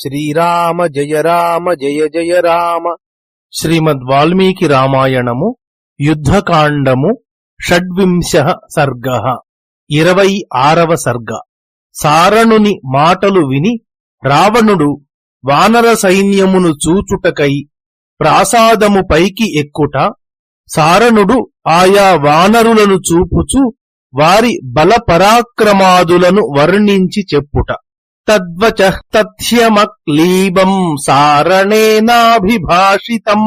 శ్రీరామ జయ రామ జయ జయ రామ. శ్రీమద్ వాల్మీకి రామాయణము యుద్ధకాండము షడ్వింశ సర్గ. ఇరవై ఆరవ సర్గ. సారణుని మాటలు విని రావణుడు వానర సైన్యమును చూచుటకై ప్రాసాదము పైకి ఎక్కుట సారణుడు ఆయా వానరులను చూపుచు వారి బలపరాక్రమాదులను వర్ణించి చెప్పుట. తద్వచ తథ్యమక్లీబం సారణేనాభిభాషితం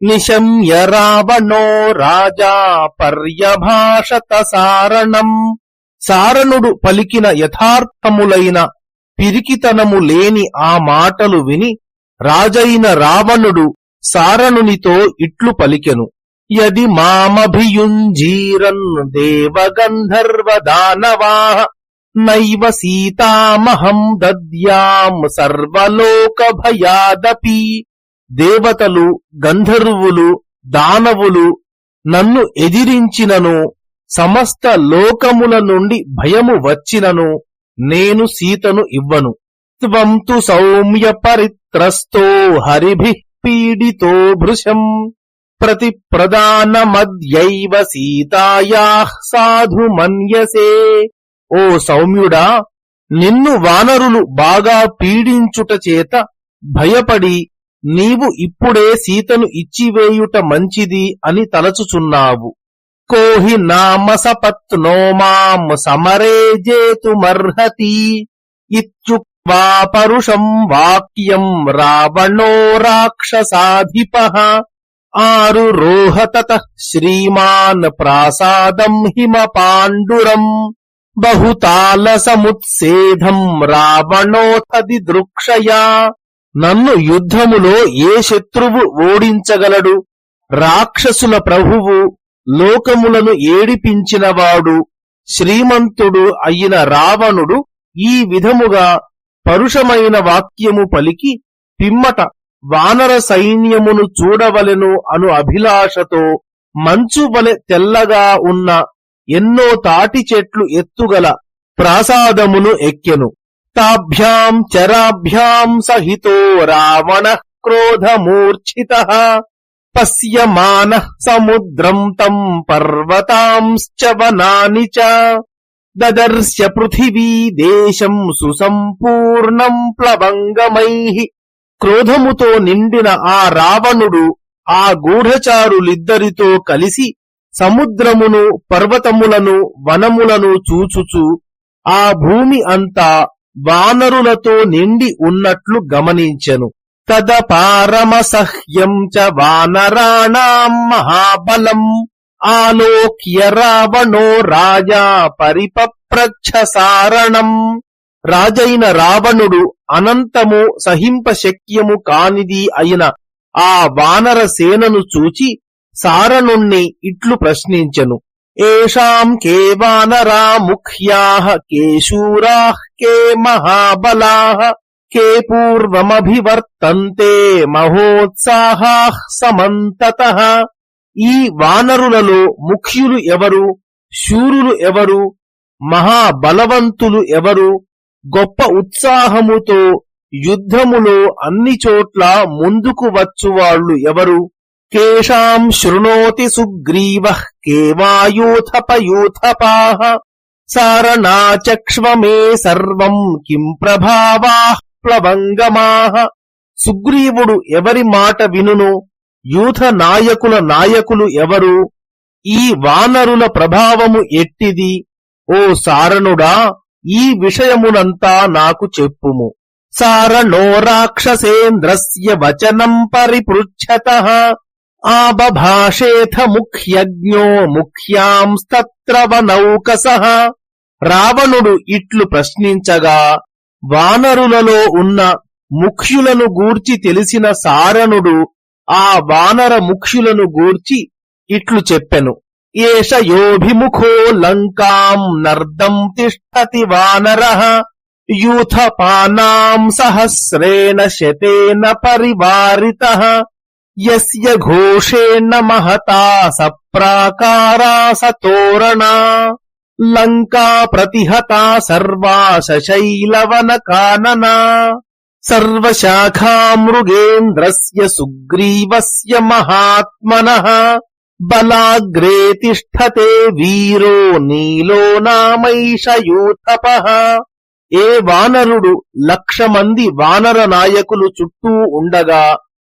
నిశమ్య రావణో రాజా పర్యభాషత సారణం సారణుడు పలికిన యథార్థములైన పిరికితనము లేని ఆ మాటలు విని రాజైన రావణుడు సారణునితో ఇట్లు పలికెను. యది మామభియుంజీరన్ దేవగంధర్వ దానవాహ నైవ సీతామహం దద్యాం సర్వలోకభయాదపి. దేవతలు గంధర్వులు దానవులు నన్ను ఎదిరించినను సమస్త లోకముల నుండి భయము వచ్చినను నేను సీతను ఇవ్వను. త్వం తు సౌమ్య పరిత్రస్తో హరిభి పీడితో భృశం. ప్రతి ప్రదానమద్యైవ సీతాయా సాధు మన్యసే. ఓ సౌమ్యుడా నిన్ను వానరులు బాగా పీడించుట చేత భయపడి నీవు ఇప్పుడే సీతను ఇచ్చివేయుట మంచిది అని తలచుచున్నావు. కోహి నామ సపత్నో మాం సమరే జేతుమర్హతి. ఇత్యుక్వా పరుషం వాక్యం రావణో రాక్షసాధిప ఆరు రోహతత శ్రీమాన్ ప్రాసాదం హిమ పాండురం. బహుతాల సముత్సేధం రావణోతది దృక్షయా. నన్ను యుద్ధములో ఏ శత్రువు ఓడించగలడు? రాక్షసుల ప్రభువు లోకములను ఏడిపించినవాడు శ్రీమంతుడు అయిన రావణుడు ఈ విధముగా పరుషమైన వాక్యము పలికి పిమ్మట వానర సైన్యమును చూడవలెను అను అభిలాషతో మంచు వలె తెల్లగా ఉన్న ఎన్నో తాటి చెట్లు ఎత్తుగల ప్రాసాదమును ఎక్కెను. తాభ్యాం చరాభ్యాం సహితో రావణ క్రోధమూర్ఛిత. పశ్యమాన సముద్రం తం పర్వతాంశ్చ వనాని చ. దదర్శ్య పృథివీ దేశం సుసంపూర్ణం ప్లవంగమై. క్రోధముతో నిండిన ఆ రావణుడు ఆ గూఢచారులిద్దరితో కలిసి సముద్రమును పర్వతములను వనములను చూచుచు ఆ భూమి అంతా వానరులతో నిండి ఉన్నట్లు గమనించెను. తదపారమసహ్యం చ వానరాణాం మహాబలం ఆలోక్య రావణో రాజా పరిపప్రచ్ఛ సారణం రాజైన రావణుడు అనంతము సహింప శక్యము కానిది అయిన ఆ వానర సేనను చూచి సారణుణ్ణి ఇట్లు ప్రశ్నించెను. ఏషాం కే వానరా ముఖ్యాః కే శూరాః కే మహాబలాః కే పూర్వమభివర్తంతే మహోత్సాహాః సమంతత. ఈ వానరులలో ముఖ్యులు ఎవరు? శూరులు ఎవరు? మహాబలవంతులు ఎవరు? గొప్ప ఉత్సాహముతో యుద్ధములో అన్ని చోట్ల ముందుకు వచ్చువాళ్ళు ఎవరు? కేషాం శృణోతి సుగ్రీవ కేవాయూథపయూథపాః సారణాచక్ష్వ మే సర్వం కిం ప్రభావా ప్లవంగమాహ సుగ్రీవుడు ఎవరి మాట వినును? యూథ నాయకుల నాయకులు ఎవరు? ఈ వానరుల ప్రభావము ఎట్టిది? ఓ సారణుడా ఈ విషయమునంతా నాకు చెప్పుము. సారణో రాక్షసేంద్రస్య వచనం పరిపృచ్ఛత। ఆబభాషేథ ముఖ్యజ్ఞో ముఖ్యాంస్తత్ర వనౌకస రావణుడు ఇట్లు ప్రశ్నించగా వానరులలో ఉన్న ముఖ్యులను గూర్చి తెలిసిన సారణుడు ఆ వానర ముఖ్యులను గూర్చి ఇట్లు చెప్పెను. ఏష యోభిముఖో లంకాం నర్దం తిష్టతి వానర. యూథపానాం సహస్రేణ శతేన పరివారిత. యస్య ఘోషేణ మహతా సప్రాకారా సతోరణా లంకా ప్రతిహతా సర్వా శైలవన కాననా సర్వశాఖామృగేంద్రస్య సుగ్రీవస్య మహాత్మనః బలాగ్రే తిష్టతే వీరో నీలో నామైషయూథపః ఏ వానరుడు లక్ష మంది వానర నాయకులు చుట్టూ ఉండగా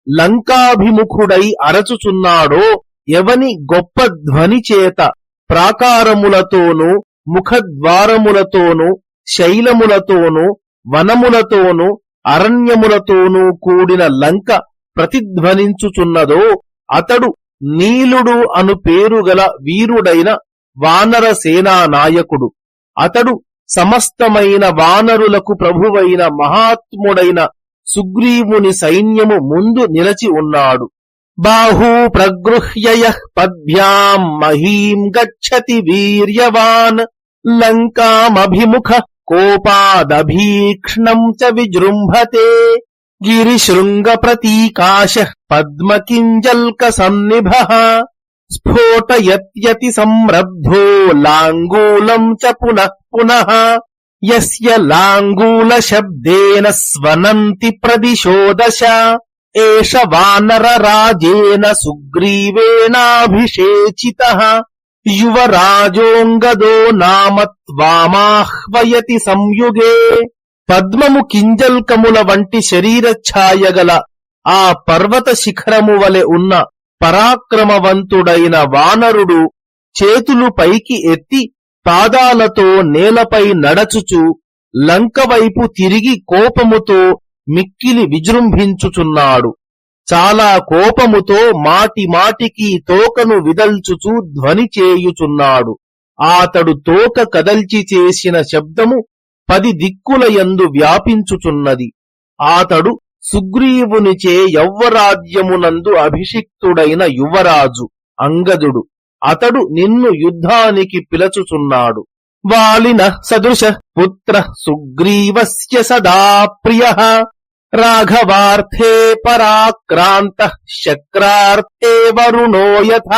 లంకాభిముఖుడై అరచుచున్నాడో ఎవని గొప్ప ధ్వని చేత ప్రాకారములతోనూ ముఖద్వారములతోనూ శైలములతోనూ వనములతోనూ అరణ్యములతోనూ కూడిన లంక ప్రతిధ్వనించుచున్నదో అతడు నీలుడు అను పేరుగల వీరుడైన వానర సేనా నాయకుడు అతడు సమస్తమైన వానరులకు ప్రభువైన మహాత్ముడైన సుగ్రీవుని సైన్యము ముందు నిలచి ఉన్నాడు. బాహూ ప్రగృహ్యయ పద్భ్యాం మహీం గచ్చతి వీర్యవాన్. లంకామభిముఖ కోపాదభీక్ష్ణం చ విజృంభతే. గిరిశృంగ ప్రతీకాశ పద్మకింజల్క సన్నిభ స్ఫోటయత్యతి సంరబ్ధో లాంగూలం చ పునః పునః. యస్య లాంగూల శబ్దేన స్వనంతి ప్రదిశోదశ ఏష వానర రాజేన సుగ్రీవేణాభిషేచిత యువరాజోంగదో నామ త్వామాహ్వయతి సంయుగే పద్మము కింజల్కముల వంటి శరీర ఛాయగల ఆ పర్వత శిఖరము వలె ఉన్న పరాక్రమవంతుడైన వానరుడు చేతులు పైకి ఎత్తి పాదాలతో నేలపై నడచుచు లంక వైపు తిరిగి కోపముతో మిక్కిలి విజృంభించుచున్నాడు. చాలా కోపముతో మాటి మాటికి తోకను విదల్చుచు ధ్వని చేయుచున్నాడు. ఆతడు తోక కదల్చి చేసిన శబ్దము పది దిక్కుల యందు వ్యాపించుచున్నది. ఆతడు సుగ్రీవునిచే యౌవరాజ్యమునందు అభిషిక్తుడైన యువరాజు అంగదుడు. అతడు నిన్ను యుద్ధానికి పిలచుచున్నాడు. వాలిన సదృశ పుత్ర సుగ్రీవస్య సదా ప్రియ. రాఘవార్థే పరాక్రాంత శక్రార్థే వరుణోయథ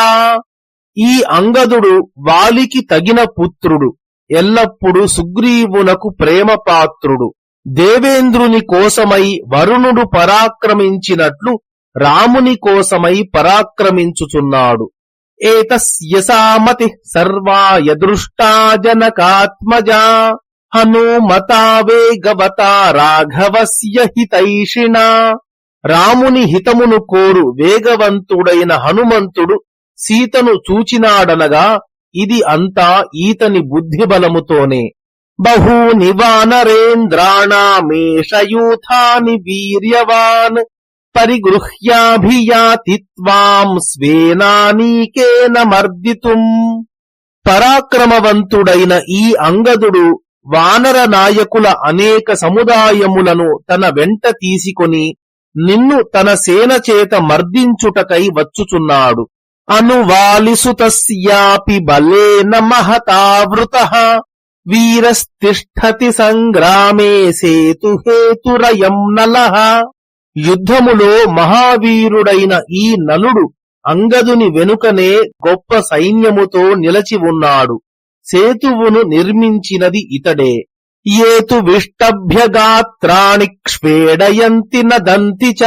ఈ అంగదుడు వాలికి తగిన పుత్రుడు. ఎల్లప్పుడూ సుగ్రీవునకు ప్రేమపాత్రుడు. దేవేంద్రుని కోసమై వరుణుడు పరాక్రమించినట్లు రాముని కోసమై పరాక్రమించుచున్నాడు. ఏతస్య సామతి సర్వాయ దృష్టా జనకాత్మజా హనుమతా వేగవతా రాఘవస్య హితైషిణా రాముని హితమును కోరు వేగవంతుడైన హనుమంతుడు సీతను చూచినాడనగా ఇది అంతా ఈతని బుద్ధిబలముతోనే. బహూని వానరేంద్రాణామేషయూథాని వీర్యవాన్. పరిగృహ్యాభియాతి త్వాం స్వేనానీకేన మర్దితుం. పరాక్రమవంతుడైన ఈ అంగదుడు వానర నాయకుల అనేక సముదాయములను తన వెంట తీసుకొని నిన్ను తన సేన చేత మర్దించుటకై వచ్చుచున్నాడు. అనువాలిసుతస్యాపి బలేన మహతావృత. వీరస్తిష్టతి సంగ్రామే సేతుహేతురయం నలహ యుద్ధములో మహావీరుడైన ఈ నలుడు అంగదుని వెనుకనే గొప్ప సైన్యముతో నిలచి ఉన్నాడు. సేతువును నిర్మించినది ఇతడే. ఏతు విష్టభ్యగాత్రాణి క్ష్వేడయంతి నదంతి చ.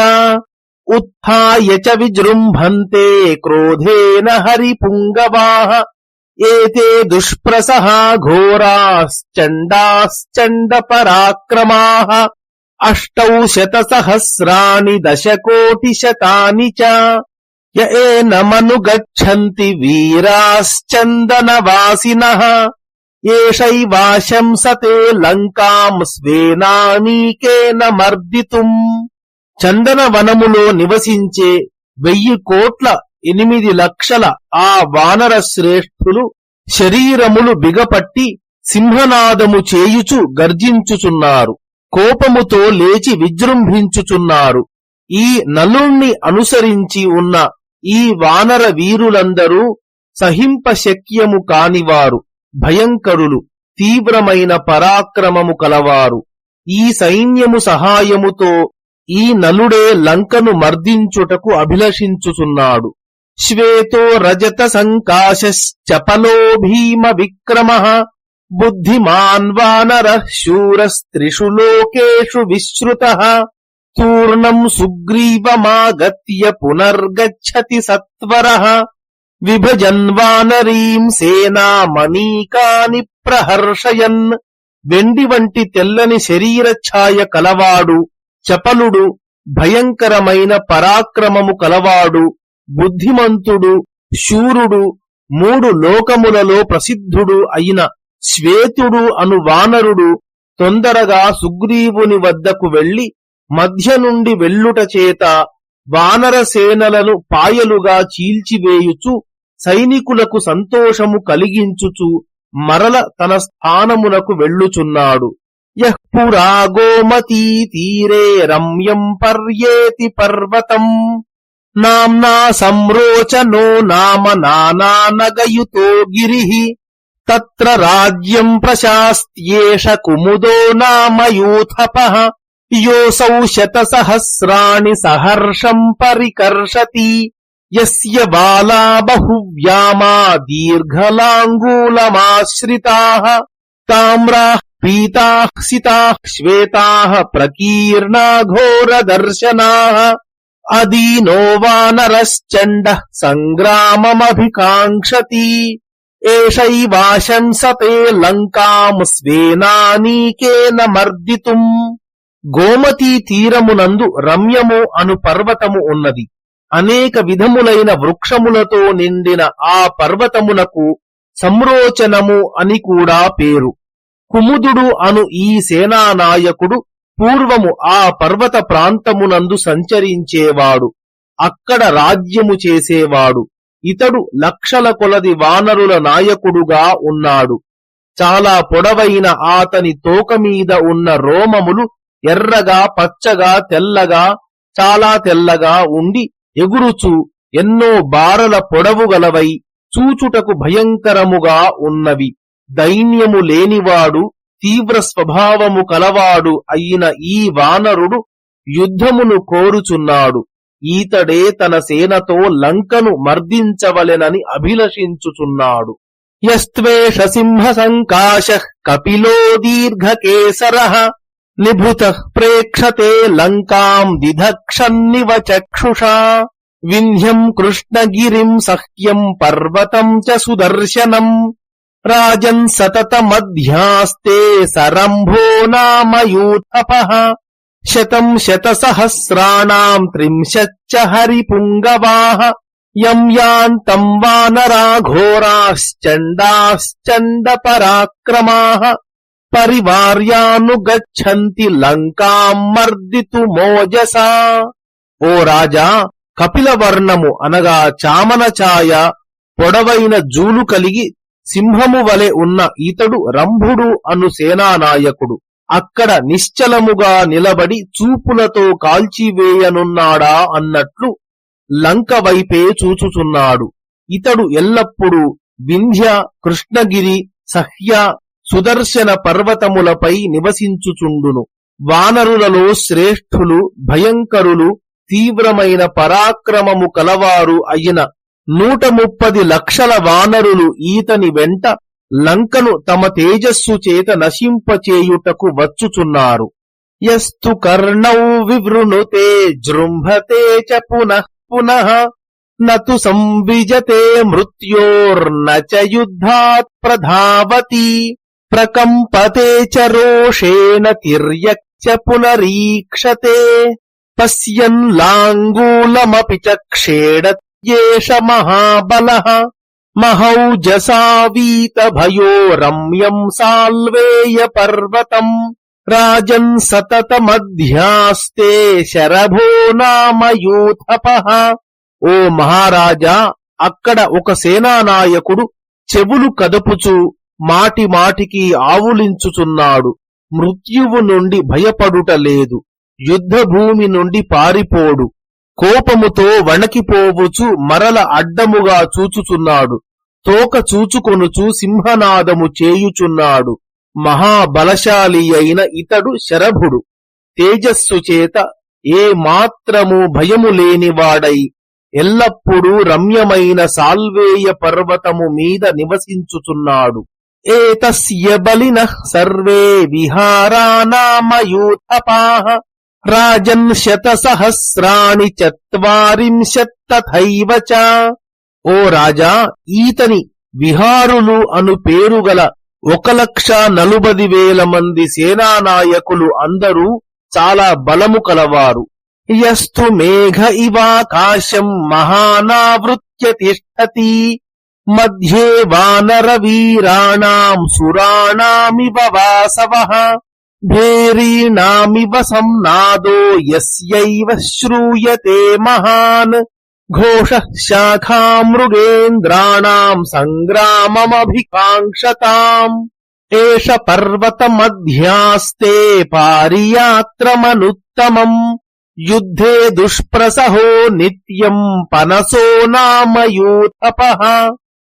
ఉత్య చ విజృంభంతే క్రోధేన హరిపుంగవాః. ఏతే దుష్ప్రసహా ఘోరాశ్చండాశ్చండ పరాక్రమాః అష్టౌ శత దశకోటిశతాని దశకోటి శతాని చ య ఏనమనుగచ్చంతి వీరాశ్చందనవాసినః. ఏషైవాశంసతే లంకాం స్వేనానీకేన మర్దితుం. చందనవనములో నివసించే వెయ్యి కోట్ల ఎనిమిది లక్షల ఆ వానర శ్రేష్ఠులు శరీరములు బిగపట్టి సింహనాదము చేయుచు గర్జించుచున్నారు. కోపముతో లేచి విజృంభించుచున్నారు. ఈ నలుణ్ణి అనుసరించి ఉన్న ఈ వానర వీరులందరూ సహింపశక్యము కానివారు భయంకరులు తీవ్రమైన పరాక్రమము కలవారు. ఈ సైన్యము సహాయముతో ఈ నలుడే లంకను మర్దించుటకు అభిలషించుచున్నాడు. శ్వేతో రజత సంకాశశ్చపలో భీమ విక్రమ బుద్ధిమాన్ వానర శూరస్త్రిషు లోకేషు విశ్రుత తూర్ణం సుగ్రీవమాగత్య పునర్గచ్చతి సత్వర విభజన్ వానరీం సేనామణీకాని ప్రహర్షయన్ వెండి వంటి తెల్లని శరీరఛాయ కలవాడు చపలుడు భయంకరమైన పరాక్రమము కలవాడు బుద్ధిమంతుడు శూరుడు మూడు లోకములలో ప్రసిద్ధుడు అయిన శ్వేతుడు అను వానరుడు తొందరగా సుగ్రీవుని వద్దకు వెళ్ళి మధ్య నుండి వెళ్ళుట చేత వానర సేనలను పాయలుగా చీల్చివేయుచు సైనికులకు సంతోషము కలిగించుచు మరల తన స్థానమునకు వెళ్ళుచున్నాడు. యః పురా గోమతీ తీరే రమ్యం పర్యేతి పర్వతం. నామ్నా సంరోచనో నామ నానానగయుతో గిరిహి. తత్ర రాజ్యం ప్రశాస్త్యేష కుముదో నామ యూథపః యోసౌ శతసహస్రాణి సహర్షం పరికర్షతి యస్య బాలా బహువ్యామా దీర్ఘలాంగూలమాశ్రితాః తామ్రాః పీతాః సితాః శ్వేతాః ప్రకీర్ణా ఘోరదర్శనాః అదీనో వానరశ్చండః సంగ్రామమభికాంక్షతి ఏషైవాశంసతే లంకాం స్వేనానీకేన మర్దితుం. గోమతీ తీరమునందు రమ్యము అను పర్వతము ఉన్నది. అనేక విధములైన వృక్షములతో నిండిన ఆ పర్వతమునకు సంరోచనము అని కూడా పేరు. కుముదుడు అను ఈ సేనానాయకుడు పూర్వము ఆ పర్వత ప్రాంతమునందు సంచరించేవాడు. అక్కడ రాజ్యము చేసేవాడు. ఇతడు లక్షల కొలది వానరుల నాయకుడుగా ఉన్నాడు. చాలా పొడవైన ఆతని తోక మీద ఉన్న రోమములు ఎర్రగా పచ్చగా తెల్లగా చాలా తెల్లగా ఉండి ఎగురుచు ఎన్నో బారల పొడవు గలవై చూచుటకు భయంకరముగా ఉన్నవి. దైన్యము లేనివాడు తీవ్ర స్వభావము కలవాడు అయిన ఈ వానరుడు యుద్ధమును కోరుచున్నాడు. ఈతడే తన సేనతో లంకను మర్దించవలెనని అభిలషించుచున్నాడు. యస్వేష సింహ సంకాశ కపిలో దీర్ఘకేసర నిభృత ప్రేక్షతే లంకాం దిధక్షన్నివ చక్షుషా. వింధ్యం కృష్ణగిరిం సహ్యం పర్వతం చ సుదర్శనం. రాజన్ సతతమధ్యాస్తే సరంభో నామయూథప శతం శతసహస్రాణాం త్రింశచ్చ హరిపుంగవాః యం యాంతం వానరా ఘోరాశ్చండాశ్చండ పరాక్రమాః పరివార్యానుగచ్చంతి లంకాం మర్దితు మోజసా ఓ రాజా కపిలవర్ణము అనగా చామన ఛాయ పొడవైన జూలు కలిగి సింహము వలె ఉన్న ఈతడు రంభుడు అను సేనానాయకుడు. అక్కడ నిశ్చలముగా నిలబడి చూపులతో కాల్చివేయనున్నాడా అన్నట్లు లంక వైపే చూచుచున్నాడు. ఇతడు ఎల్లప్పుడూ వింధ్య కృష్ణగిరి సహ్య సుదర్శన పర్వతములపై నివసించుచుండును. వానరులలో శ్రేష్ఠులు భయంకరులు తీవ్రమైన పరాక్రమము కలవారు అయిన నూట ముప్పది లక్షల వానరులు ఈతని వెంట లంకను తమ తేజస్సు చేత నశింపచేయుటకు వచ్చుచున్నారు. యస్తు కర్ణౌ వివృణుతే జృంభతే చ పునః పునః నతు సంవిజతే మృత్యోర్న చ యుద్ధాత్ ప్రధావతి ప్రకంపతే చ రోషేణ తిర్యక్చ పునరీక్షతే పశ్యన్ లాంగూలమపి చ మహాబలః మహౌజసావీత భయో రమ్యం సాల్వేయ పర్వతం రాజన్ సతతమధ్యాస్తే శరభో నామ యూథపః ఓ మహారాజా అక్కడ ఒక సేనానాయకుడు చెవులు కదపుచు మాటి మాటికి ఆవులించుచున్నాడు. మృత్యువు నుండి భయపడుట లేదు. యుద్ధభూమి నుండి పారిపోడు. కోపముతో వణకిపోవుచు మరల అడ్డముగా చూచుచున్నాడు. తోక చూచుకొనుచు సింహనాదము చేయుచున్నాడు. మహాబలశాలి అయిన ఇతడు శరభుడు. తేజస్సు చేత ఏ మాత్రము భయము లేనివాడై ఎల్లప్పుడూ రమ్యమైన సాల్వేయ పర్వతము మీద నివసించుచున్నాడు. ఏతస్య బలిన సర్వే విహారానామయూథపాః రాజన్ శత సహస్రాణి చత్వారింశత్తథైవ చ. ఓ రాజా ఈతని విహారులు అను పేరుగల ఒక లక్ష నలుబది వేల మంది సేనానాయకులు అందరూ చాలా బలము కలవారు. యస్తు మేఘ ఇవాకాశం మహానావృత్య తిష్టతి మధ్యే వానర వీరాణాం సురాణామివ వాసవ భేరీణామివ సంనాదో యస్యైవ శ్రూయతే మహాన్. ఘోష శాఖామృగేంద్రాణాం సంగ్రామమభికాంక్షతాం ఏష పర్వత మధ్యాస్తే పారియాత్రమనుత్తమం యుద్ధే దుష్ప్రసహో నిత్యం పనసో నామయూథప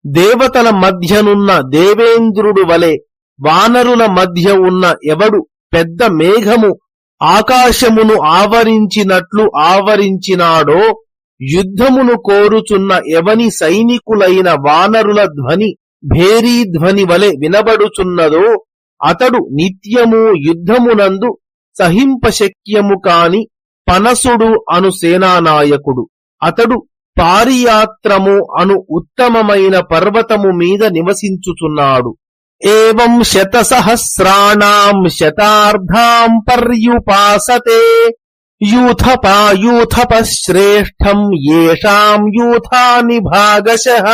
దేవతల మధ్యనున్న దేవేంద్రుడు వలె వానరుల మధ్య ఉన్న ఎవడు పెద్ద మేఘము ఆకాశమును ఆవరించినట్లు ఆవరించినాడో యుద్ధమును కోరుచున్న ఎవని సైనికులైన వానరుల ధ్వని భేరీ ధ్వని వలె వినబడుచున్నదో అతడు నిత్యము యుద్ధమునందు సహింపశక్యము కాని పనసుడు అను సేనానాయకుడు. అతడు పారియాత్రము అను ఉత్తమమైన పర్వతము మీద నివసించుచున్నాడు. ఏం శతసహస్రాణం శతార్ధాం పర్యుపాసతే యూథపాయూథప శ్రేష్టం ఏషాం యూథాని భాగశః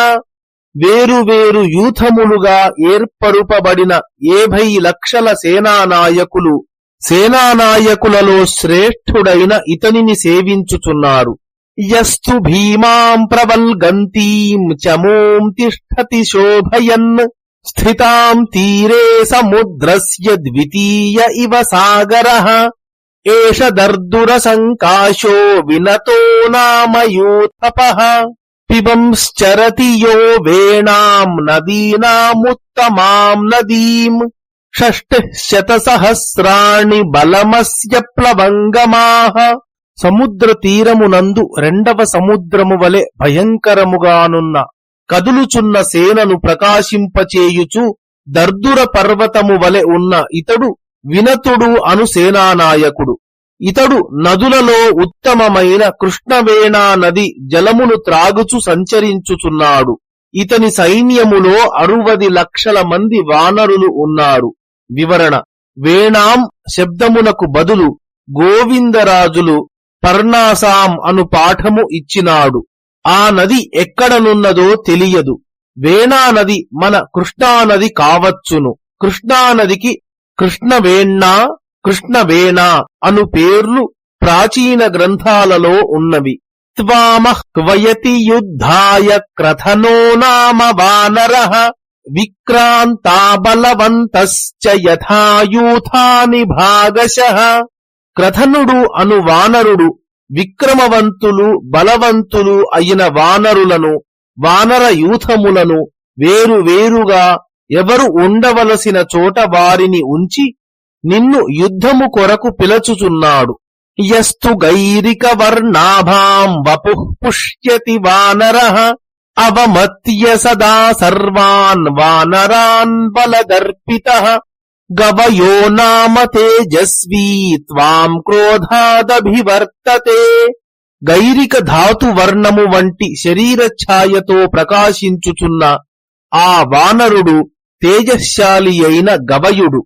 వేరువేరు యూథములుగా ఏర్పరుపబడిన ఏభై లక్షల సేనానాయకులు సేనానాయకులలో శ్రేష్ఠుడైన ఇతనిని సేవించుచున్నారు యస్తు భీమాం ప్రవల్గంతీం చమోం తిష్టతి శోభయన్ స్థితాం తీరే సముద్రస్య ద్వితీయ ఇవ సాగర ఏష దర్దుర సంకాశో వినతో నామయూథపః పిబంశ్చరతి యో వేణాం నదీనాముత్తమాం నదీం. షష్టిః శతసహస్రాణి బలమస్య ప్లవంగమాః. సముద్ర తీరమునందు రెండవ సముద్రము వలె భయంకరముగానున్న కదులుచున్న సేనను ప్రకాశింపచేయుచు దర్దుర పర్వతము వలె ఉన్న ఇతడు వినతుడు అను సేనానాయకుడు ఇతడు నదులలో ఉత్తమమైన కృష్ణవేణా నది జలమును త్రాగుచు సంచరించుచున్నాడు. ఇతని సైన్యములో అరువది లక్షల మంది వానరులు ఉన్నారు. వివరణ వేణాం శబ్దమునకు బదులు గోవిందరాజులు పర్ణాసాం అను పాఠము ఇచ్చినాడు. ఆ నది ఎక్కడనున్నదో తెలియదు. వేణా నది మన కృష్ణానది కావచ్చును. కృష్ణానదికి కృష్ణవేణ్ణా కృష్ణవేణా అను పేర్లు ప్రాచీన గ్రంథాలలో ఉన్నవి. త్వామః క్వయతి యుద్ధాయ క్రథనో నామ వానరః విక్రాంతా బలవంతశ్చ యథాయూథాని భాగశః. క్రథనుడు అను వానరుడు విక్రమవంతులు బలవంతులు అయిన వానరులను వానర యూథములను వేరువేరుగా ఎవరు ఉండవలసిన చోట వారిని ఉంచి నిన్ను యుద్ధము కొరకు పిలచుచున్నాడు. యస్తు గైరిక వర్ణాభాం వపు పుష్యతి వానర అవమత్య సదా సర్వాన్ వానరాన్ బలదర్పిత గవయో నామ తేజస్వీ త్వాం క్రోధాదభివర్తతే. గైరిక ధాతు వర్ణము వంటి శరీర ఛాయతో ప్రకాశించుచున్న ఆ వానరుడు తేజశాలి అయిన గవయుడు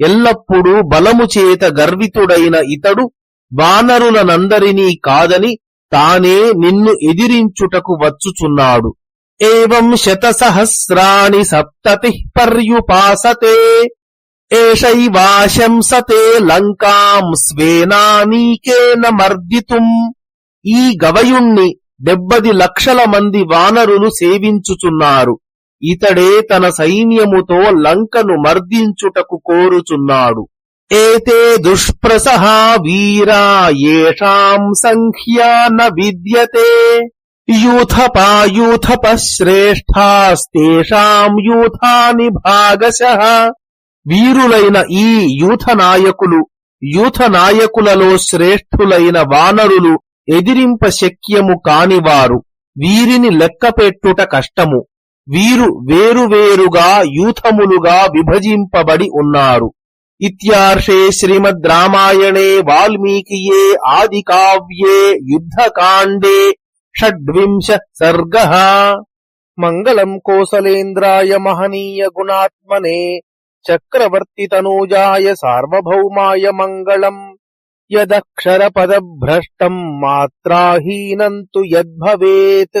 ఎల్లప్పుడూ బలము చేత గర్వితుడైన ఇతడు వానరులనందరినీ కాదని తానే నిన్ను ఎదిరించుటకు వచ్చుచున్నాడు. ఏం శతసహస్రాణి సప్తతి పర్యుపాసతే ఏషైవాశంసతే లంకాం స్వేనానీకేన మర్దితుం. ఈ గవయుణ్ణి డెబ్బది లక్షల మంది వానరులు సేవించుచున్నారు. ఇతడే తన సైన్యముతో లంకను మర్దించుటకు కోరుచున్నాడు. ఏతే దుష్ప్రసహ వీరా ఏషాం సంఖ్యా న విద్యతే. యూథపాయూథప శ్రేష్ఠాస్తేషాం యూథాని భాగశః. వీరులైన ఈ యూథ నాయకులు యూథ నాయకులలో శ్రేష్ఠులైన వానరులు ఎదిరింప శక్యము కానివారు వీరిని లెక్కపెట్టుట కష్టము. వీరు వేరువేరుగా యూథములుగా విభజింపబడి ఉన్నారు. ఇత్యార్షే శ్రీమద్ రామాయణే వాల్మీకియే ఆది కావ్యే యుద్ధకాండే షడ్వింశ సర్గ. మంగళం కోసలేంద్రాయ మహనీయ గుణాత్మనే చక్రవర్తి తనూజాయ సార్వభౌమాయ మంగళం. యదక్షర పదభ్రష్టం మాత్రాహీనం తు యద్భవేత్.